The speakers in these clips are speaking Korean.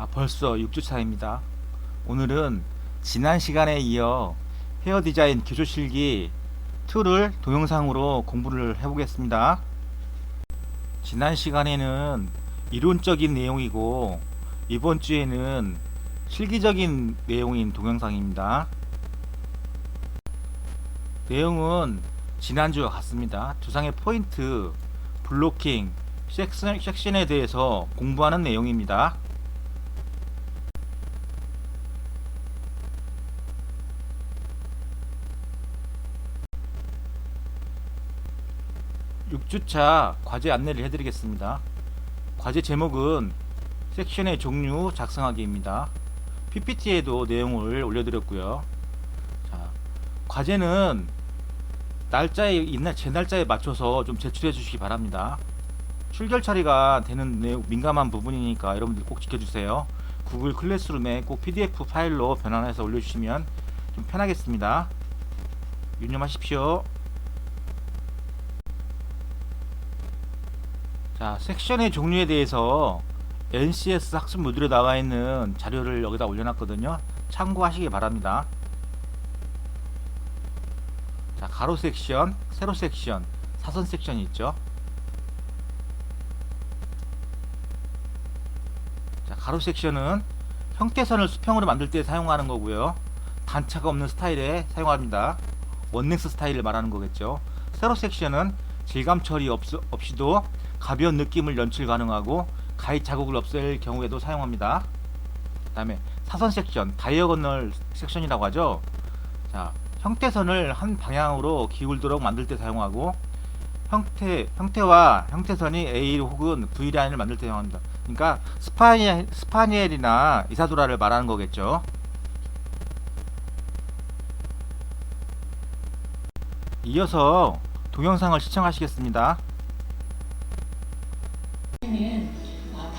아, 벌써 6주 차입니다. 오늘은 지난 시간에 이어 헤어 디자인 기초 실기 2를 동영상으로 공부를 해보겠습니다. 지난 시간에는 이론적인 내용이고 이번 주에는 실기적인 내용인 동영상입니다. 내용은 지난주와 같습니다. 두상의 포인트, 블로킹, 섹션, 섹션에 대해서 공부하는 내용입니다. 6주차 과제 안내를 해드리겠습니다. 과제 제목은 섹션의 종류 작성하기입니다. PPT에도 내용을 올려드렸고요. 자, 과제는 날짜에 있날 제 날짜에 맞춰서 좀 제출해 주시기 바랍니다. 출결 처리가 되는 내용, 민감한 부분이니까 여러분들 꼭 지켜주세요. 구글 클래스룸에 꼭 PDF 파일로 변환해서 올려주시면 좀 편하겠습니다. 유념하십시오. 자, 섹션의 종류에 대해서 NCS 학습 모듈에 나와 있는 자료를 여기다 올려놨거든요. 참고하시기 바랍니다. 자, 가로 섹션, 세로 섹션, 사선 섹션이 있죠. 자, 가로 섹션은 형태선을 수평으로 만들 때 사용하는 거고요. 단차가 없는 스타일에 사용합니다. 원넥스 스타일을 말하는 거겠죠. 세로 섹션은 질감 처리 없, 없이도 가벼운 느낌을 연출 가능하고 가위 자국을 없앨 경우에도 사용합니다. 그 다음에 사선 섹션, 다이어거널 섹션이라고 하죠. 자, 형태선을 한 방향으로 기울도록 만들 때 사용하고 형태 형태와 형태선이 A 혹은 V 라인을 만들 때 사용합니다. 그러니까 스파니 스파니엘이나 이사도라를 말하는 거겠죠. 이어서 동영상을 시청하시겠습니다.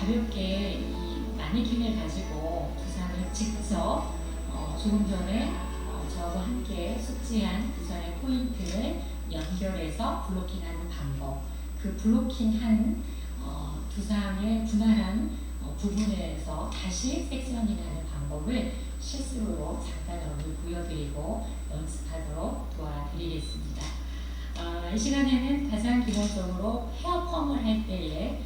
가볍게 이 마네킹을 가지고 두산을 직접 어, 조금 전에 어, 저와 함께 숙지한 두산의 포인트를 연결해서 블로킹하는 방법 그 블로킹한 어, 두산의 분할한 어, 부분에서 다시 섹션이 가는 방법을 실습으로 잠깐 여러분 보여드리고 연습하도록 도와드리겠습니다. 어, 이 시간에는 가장 기본적으로 헤어 펌을 할 때에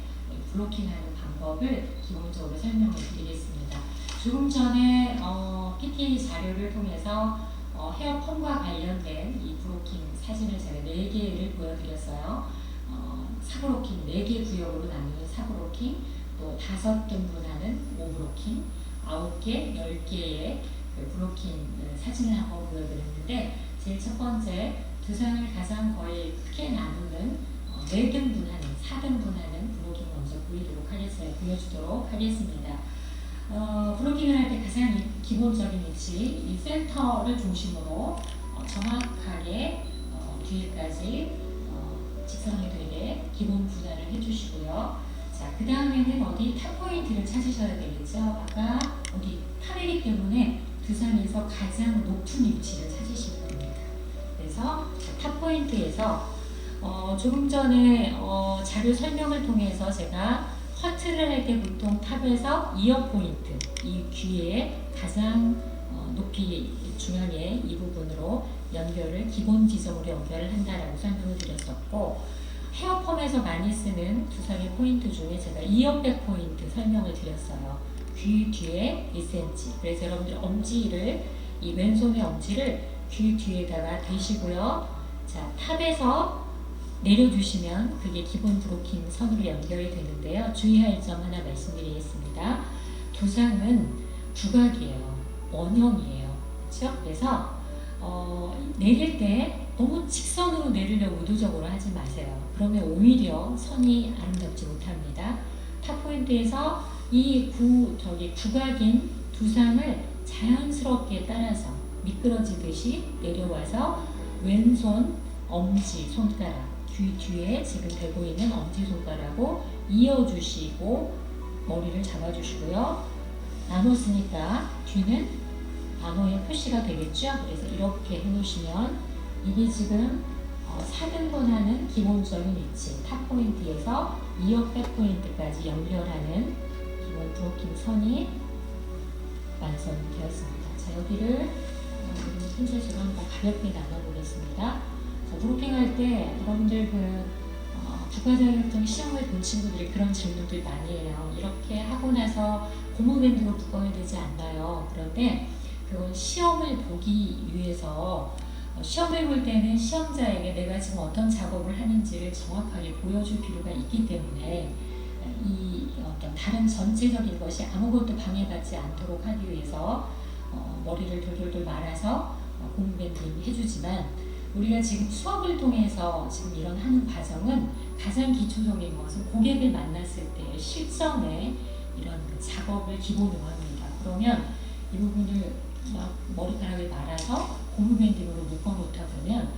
블로킹하는 방법을 기본적으로 설명을 드리겠습니다. 조금 전에 어, PT 자료를 통해서 어, 헤어 펌과 관련된 이 블로킹 사진을 제가 4개를 보여드렸어요. 어, 사브로킹 4개 구역으로 나누는 사브로킹, 또 5등분 하는 오브로킹, 9개, 10개의 그 블로킹 어, 사진을 한번 보여드렸는데 제일 첫 번째 두 상을 가장 거의 크게 나누는 어, 4등분 하는, 4등분 하는 블로킹 먼저 보이도록 하겠어요. 보여주도록 하겠습니다. 어, 블로킹을 할 때 가장 이- 기본적인 위치, 이 센터를 중심으로 어, 정확하게 어, 뒤에까지 어, 직선이 되게 기본 분할을 해주시고요. 자, 그 다음에는 어디 탑 포인트를 찾으셔야 되겠죠. 아까 어디 탑이기 때문에 두상에서 가장 높은 위치를 찾으실 겁니다. 그래서 탑 포인트에서 어, 조금 전에 어, 자료 설명을 통해서 제가 커트를 할 때 보통 탑에서 이어 포인트, 이 귀에 가장 어, 높이 중앙에 이 부분으로 연결을 기본 지점으로 연결을 한다라고 설명을 드렸었고 헤어펌에서 많이 쓰는 두상의 포인트 중에 제가 이어백 포인트 설명을 드렸어요. 귀 뒤에 2cm. 그래서 여러분들 엄지를 이 왼손의 엄지를 귀 뒤에다가 대시고요. 자 탑에서 내려주시면 그게 기본 브로킹 선으로 연결이 되는데요. 주의할 점 하나 말씀드리겠습니다. 두상은 두각이에요. 원형이에요. 그렇죠? 그래서 어, 내릴 때 너무 직선으로 내리려고 의도적으로 하지 마세요. 그러면 오히려 선이 아름답지 못합니다. 탑 포인트에서 이 구, 저기 구각인 두상을 자연스럽게 따라서 미끄러지듯이 내려와서 왼손 엄지 손가락 귀 뒤에 지금 대고 있는 엄지 손가락으로 이어주시고 머리를 잡아주시고요. 나눴으니까 뒤는 단어의 표시가 되겠죠. 그래서 이렇게 해놓으시면 이게 지금 어, 4등분하는 기본적인 위치 탑 포인트에서 2업 백 포인트까지 연결하는 기본 브로킹 선이 완성되었습니다. 자, 여기를 어, 핀셋으로 한번 가볍게 나눠보겠습니다. 자, 브로킹 할때 여러분들 그 어, 국가자격증 시험을 본 친구들이 그런 질문들 많이 해요. 이렇게 하고 나서 고무밴드로 묶어야 되지 않나요? 그런데 그건 시험을 보기 위해서 어, 시험을 볼 때는 시험자에게 내가 지금 어떤 작업을 하는지를 정확하게 보여줄 필요가 있기 때문에 이 어떤 다른 전체적인 것이 아무것도 방해받지 않도록 하기 위해서 어, 머리를 돌돌돌 말아서 어, 고무밴딩 해주지만 우리가 지금 수업을 통해서 지금 이런 하는 과정은 가장 기초적인 것은 고객을 만났을 때 실전에 이런 그 작업을 기본으로 합니다. 그러면 이 부분을 막 머리카락을 말아서 고무밴딩으로 묶어놓다 보면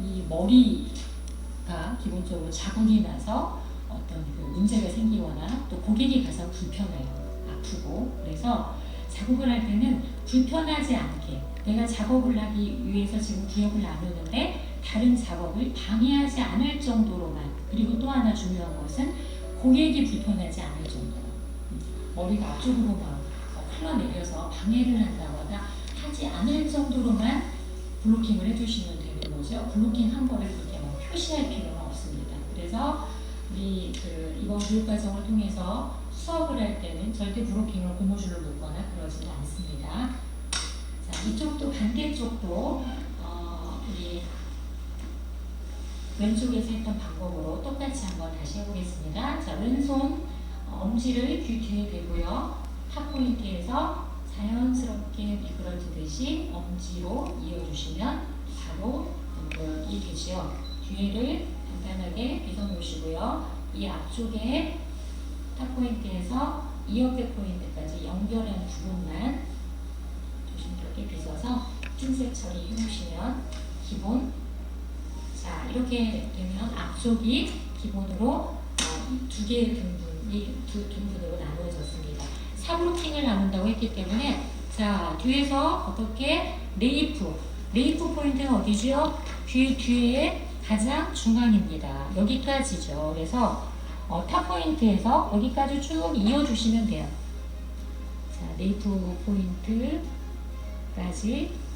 이 머리가 기본적으로 자국이 나서 어떤 그 문제가 생기거나 또 고객이 가장 불편해요. 아프고. 그래서 작업을 할 때는 불편하지 않게 내가 작업을 하기 위해서 지금 구역을 나누는데 다른 작업을 방해하지 않을 정도로만 그리고 또 하나 중요한 것은 고객이 불편하지 않을 정도 음, 머리가 앞쪽으로만 어, 흘러내려서 방해를 한다거나 하지 않을 정도로만 블로킹을 해주시면 되는 거죠. 블로킹 한 거를 그렇게 뭐 표시할 필요는 없습니다. 그래서 우리 그 이번 교육 과정을 통해서 수업을 할 때는 절대 브로킹을 고무줄로 묶거나 그러지는 않습니다. 자, 이쪽도 반대쪽도 어, 우리 왼쪽에서 했던 방법으로 똑같이 한번 다시 해보겠습니다. 자, 왼손 어, 엄지를 귀 뒤에 대고요. 탑 포인트에서 자연스럽게 미끄러지듯이 엄지로 이어주시면 바로 연결이 되죠. 뒤를 간단하게 빗어 놓으시고요. 이 앞쪽에 탑 포인트에서 이어백 포인트까지 연결한 부분만 조심스럽게 빗어서 핀셋 처리 해놓으시면 기본 자 이렇게 되면 앞쪽이 기본으로 어, 두 개의 등분이 두 등분으로 나누어졌습니다. 사브로킹을 나눈다고 했기 때문에 자 뒤에서 어떻게 레이프 레이프 포인트는 어디죠? 귀 뒤에 가장 중앙입니다. 여기까지죠. 그래서 어, 탑 포인트에서 여기까지 쭉 이어주시면 돼요. 자 레이프 포인트까지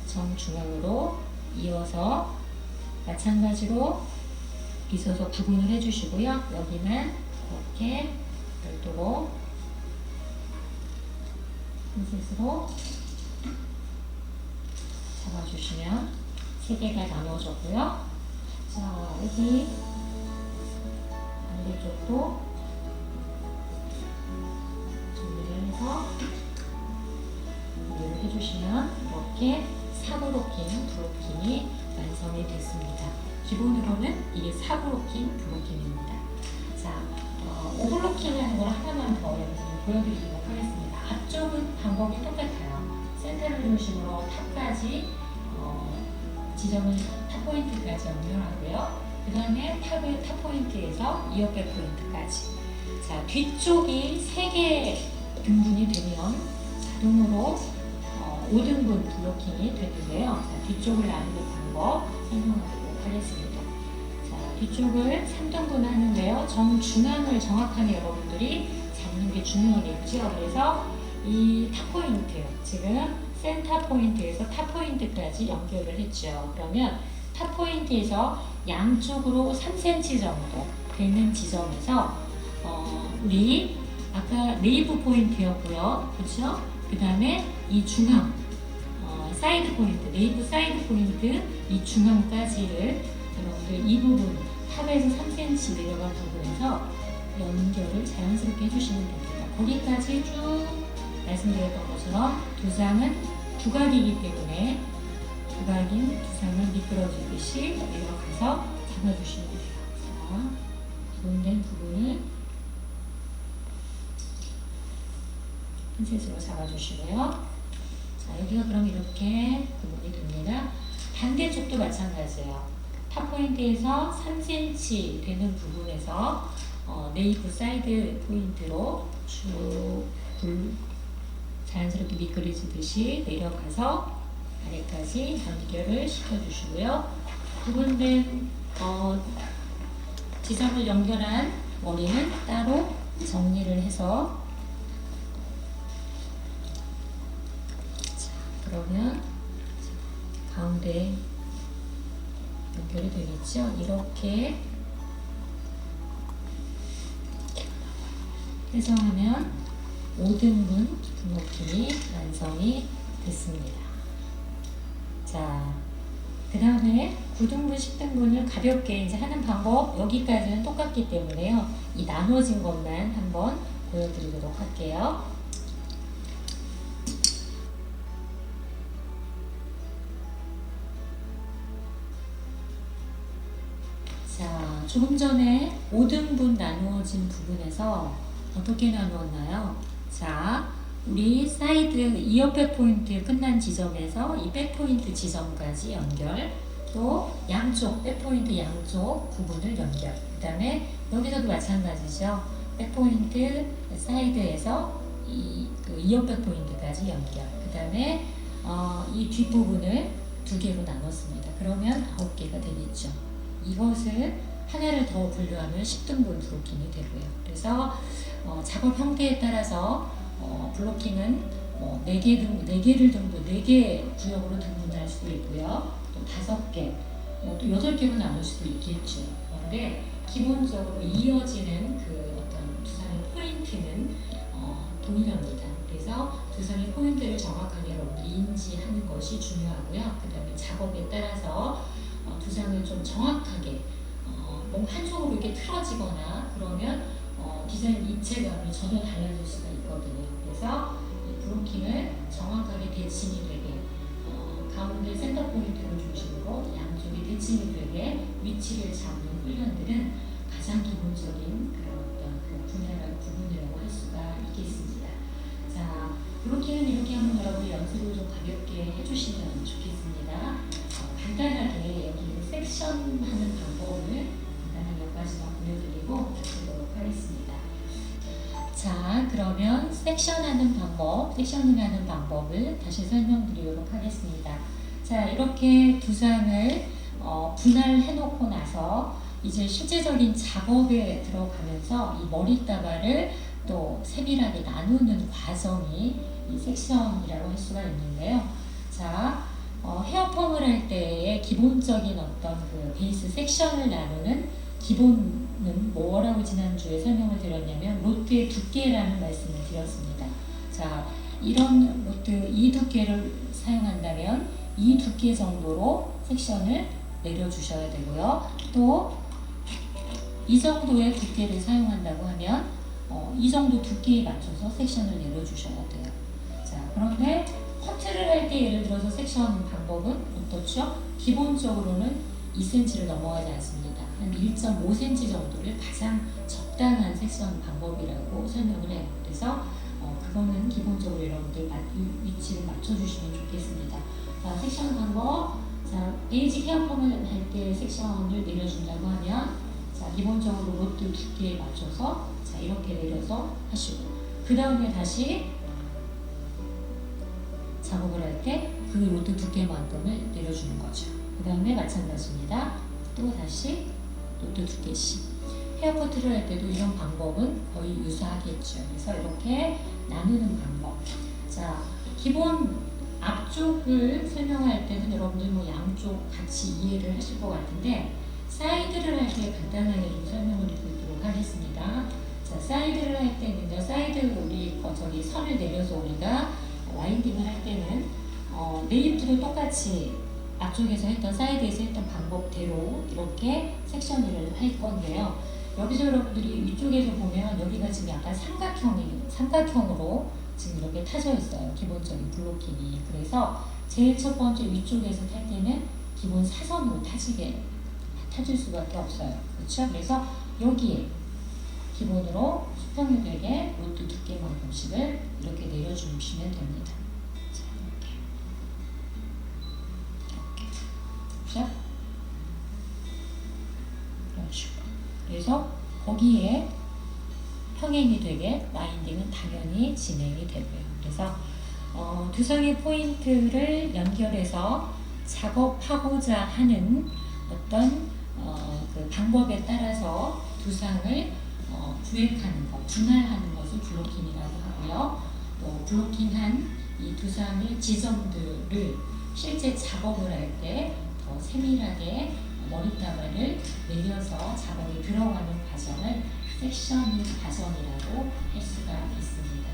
정중앙으로 이어서 마찬가지로 빗어서 구분을 해주시고요. 여기는 이렇게 별도로 핀셋으로 잡아주시면 세 개가 나눠졌고요. 자 여기 반대쪽도 정리를 해서 정리를 해주시면 이렇게 사브로킹 브로킹이 완성이 됐습니다. 기본으로는 이게 사브로킹 브로킹입니다. 자, 어, 오버로킹을 하는 걸 하나만 더 여러분 보여드리도록 하겠습니다. 앞쪽은 방법이 똑같아요. 센터를 중심으로 탑까지 어, 지점을 탑 포인트까지 연결하고요. 그 다음에 탑의 탑 포인트에서 이어백 포인트까지. 자, 뒤쪽이 세개 등분이 되면 자동으로 어, 5등분 블로킹이 되는데요. 자, 뒤쪽을 나누는 방법 설명하도록 하겠습니다. 자, 뒤쪽을 3등분 하는데요. 정중앙을 정확하게 여러분들이 잡는 게 중요하겠죠. 그래서 이 탑 포인트, 지금 센터 포인트에서 탑 포인트까지 연결을 했죠. 그러면 탑 포인트에서 양쪽으로 3cm 정도 되는 지점에서 어, 우리 아까 네이브 포인트였고요. 그렇죠? 그 다음에 이 중앙 어, 사이드 포인트, 네이브 사이드 포인트 이 중앙까지를 여러분들 이 부분 탑에서 3cm 내려간 부분에서 연결을 자연스럽게 해주시면 됩니다. 거기까지 쭉 말씀드렸던 것처럼 두상은 두각이기 때문에 두각인 두 상을 미끄러지듯이 내려가서 잡아주시면 돼요. 자, 기본된 부분을 핀셋으로 잡아주시고요. 자, 여기가 그럼 이렇게 구분이 됩니다. 반대쪽도 마찬가지예요. 탑 포인트에서 3cm 되는 부분에서 어, 네이프 사이드 포인트로 쭉 굴- 자연스럽게 미끄러지듯이 내려가서 아래까지 연결을 시켜주시고요. 구분된 어, 지점을 연결한 머리는 따로 정리를 해서 그러면 가운데 연결이 되겠죠? 이렇게 해서 하면 5등분 분목낌이 완성이 됐습니다. 자, 그 다음에 9등분, 10등분을 가볍게 이제 하는 방법 여기까지는 똑같기 때문에요. 이 나눠진 것만 한번 보여드리도록 할게요. 자, 조금 전에 5등분 나누어진 부분에서 어떻게 나누었나요? 자, 우리 사이드 이어백 포인트 끝난 지점에서 이 백포인트 지점까지 연결, 또 양쪽 백포인트 양쪽 부분을 연결. 그 다음에 여기서도 마찬가지죠. 백포인트 사이드에서 이그 이어백 포인트까지 연결. 그 다음에 어, 이 뒷부분을 두 개로 나눴습니다. 그러면 아홉 개가 되겠죠. 이것을 하나를 더 분류하면 10등분 브로킹이 되고요. 그래서 어, 작업 형태에 따라서 어, 블로킹은 뭐 4개 등, 4개를 정도 4개 구역으로 등분할 수도 있고요. 또 5개, 뭐 또 8개로 나눌 수도 있겠죠. 그런데 기본적으로 이어지는 그 어떤 두상의 포인트는 어, 동일합니다. 그래서 두상의 포인트를 정확하게 인지하는 것이 중요하고요. 그 다음에 작업에 따라서 어, 두상을 좀 정확하게 어, 뭔가 한쪽으로 이렇게 틀어지거나 그러면 어, 디자인 입체감이 전혀 달라질 수가 있거든요. 그래서 이 브로킹을 정확하게 대칭이 되게 어, 가운데 센터 포인트를 중심으로 양쪽이 대칭이 되게 위치를 잡는 훈련들은 가장 기본적인 그런 어떤 그 분야라고 부분이라고 할 수가 있겠습니다. 자, 브로킹은 이렇게 한번 여러분 연습을 좀 가볍게 해주시면 좋겠습니다. 어, 간단하게 여기 섹션 하는 섹션하는 방법, 섹셔닝하는 방법을 다시 설명드리도록 하겠습니다. 자, 이렇게 두상을 어, 분할해 놓고 나서 이제 실제적인 작업에 들어가면서 이 머리다발을 또 세밀하게 나누는 과정이 이 섹션이라고 할 수가 있는데요. 자, 어, 헤어펌을 할 때의 기본적인 어떤 그 베이스 섹션을 나누는 기본은 뭐라고 지난주에 설명을 드렸냐면 로트의 두께라는 말씀을 드렸습니다. 자, 이런 로트 이 두께를 사용한다면 이 두께 정도로 섹션을 내려주셔야 되고요. 또 이 정도의 두께를 사용한다고 하면 어, 이 정도 두께에 맞춰서 섹션을 내려주셔야 돼요. 자, 그런데 커트를 할 때 예를 들어서 섹션 방법은 어떻죠? 기본적으로는 2cm를 넘어가지 않습니다. 한 1.5cm 정도를 가장 적당한 섹션 방법이라고 설명을 해요. 그래서 어, 그거는 기본적으로 여러분들 위치를 맞춰주시면 좋겠습니다. 자, 섹션 방법. 자, 베이직 헤어펌을 할 때 섹션을 내려준다고 하면 자, 기본적으로 로트 두께에 맞춰서 자, 이렇게 내려서 하시고 그 다음에 다시 작업을 할 때 그 로드 두께만큼을 내려주는 거죠. 그 다음에 마찬가지입니다. 또 다시 로드 두께씩. 헤어커트를 할 때도 이런 방법은 거의 유사하겠죠. 그래서 이렇게 나누는 방법. 자, 기본 앞쪽을 설명할 때는 여러분들 뭐 양쪽 같이 이해를 하실 것 같은데 사이드를 할 때 간단하게 좀 설명을 드리도록 하겠습니다. 자, 사이드를 할 때는요, 사이드 우리 어, 저기 선을 내려서 우리가 와인딩을 할 때는 어, 네임드도 똑같이 앞쪽에서 했던 사이드에서 했던 방법대로 이렇게 섹션 일을 할 건데요. 여기서 여러분들이 위쪽에서 보면 여기가 지금 약간 삼각형이 삼각형으로 지금 이렇게 타져 있어요. 기본적인 블로킹이. 그래서 제일 첫 번째 위쪽에서 탈 때는 기본 사선으로 타지게 타질 수밖에 없어요. 그렇죠? 그래서 여기에 기본으로 수평이 되게 로트 두께만큼씩을 이렇게 내려주시면 됩니다. 자, 이렇게. 이렇게. 그렇죠? 이런 식으로. 그래서 거기에 평행이 되게 라인딩은 당연히 진행이 되고요. 그래서 어, 두상의 포인트를 연결해서 작업하고자 하는 어떤 어, 그 방법에 따라서 두상을 어, 구획하는 것, 분할하는 것을 블로킹이라고 하고요. 또 블로킹한 이 두상의 지점들을 실제 작업을 할 때 더 세밀하게 머리다발을 내려서 작업이 들어가는 과정을 섹셔닝 과정이라고 할 수가 있습니다.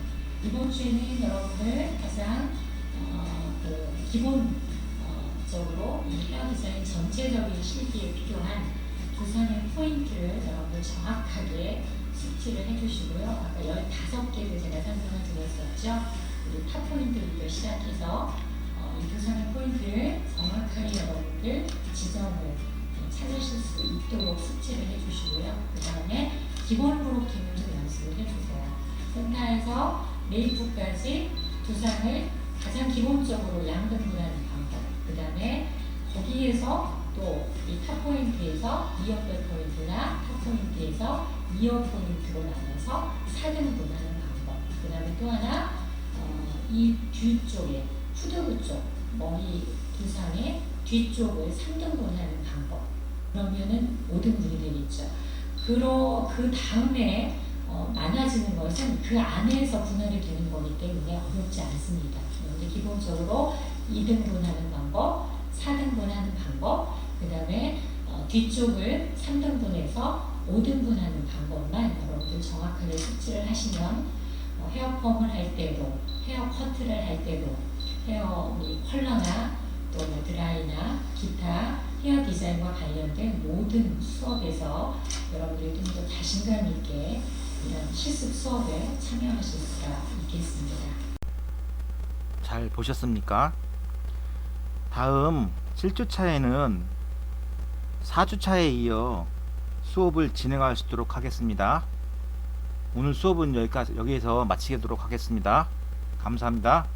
이번 주에는 여러분들 가장 어, 그 기본적으로 이 헤어 디자인 전체적인 실기에 필요한 두상의 포인트를 여러분들 정확하게 숙지를 해주시고요. 아까 15개를 제가 설명을 드렸었죠. 우리 탑 포인트부터 시작해서 어, 이 두상의 포인트를 정확하게 여러분들 지점을 어, 찾으실 수 있도록 숙지를 해주시고요. 그 다음에 기본 브로킹을 좀 연습을 해주세요. 센터에서 메이프까지 두상을 가장 기본적으로 양등분하는 방법. 그 다음에 거기에서 또 이 탑 포인트에서 이어백 포인트나 탑 포인트에서 이어 포인트로 나눠서 4등분하는 방법. 그 다음에 또 하나 어, 이 뒤쪽에 후두부 쪽 머리 두상의 뒤쪽을 3등분하는 방법. 그러면은 5등분이 되겠죠. 그러 그 다음에 어, 많아지는 것은 그 안에서 분할이 되는 거기 때문에 어렵지 않습니다. 그런데 기본적으로 2등분하는 방법, 4등분하는 방법, 그 다음에 어, 뒤쪽을 3등분해서 5등분하는 방법만 여러분들 정확하게 숙지를 하시면 어, 헤어펌을 할 때도, 헤어 커트를 할 때도, 헤어 컬러나 또뭐 드라이나 기타 헤어 디자인과 관련된 모든 수업에서 여러분들이 좀 더 자신감 있게 이런 실습 수업에 참여하실 수가 있겠습니다. 잘 보셨습니까? 다음 7주차에는 4주차에 이어 수업을 진행할 수 있도록 하겠습니다. 오늘 수업은 여기까지 여기에서 마치도록 하겠습니다. 감사합니다.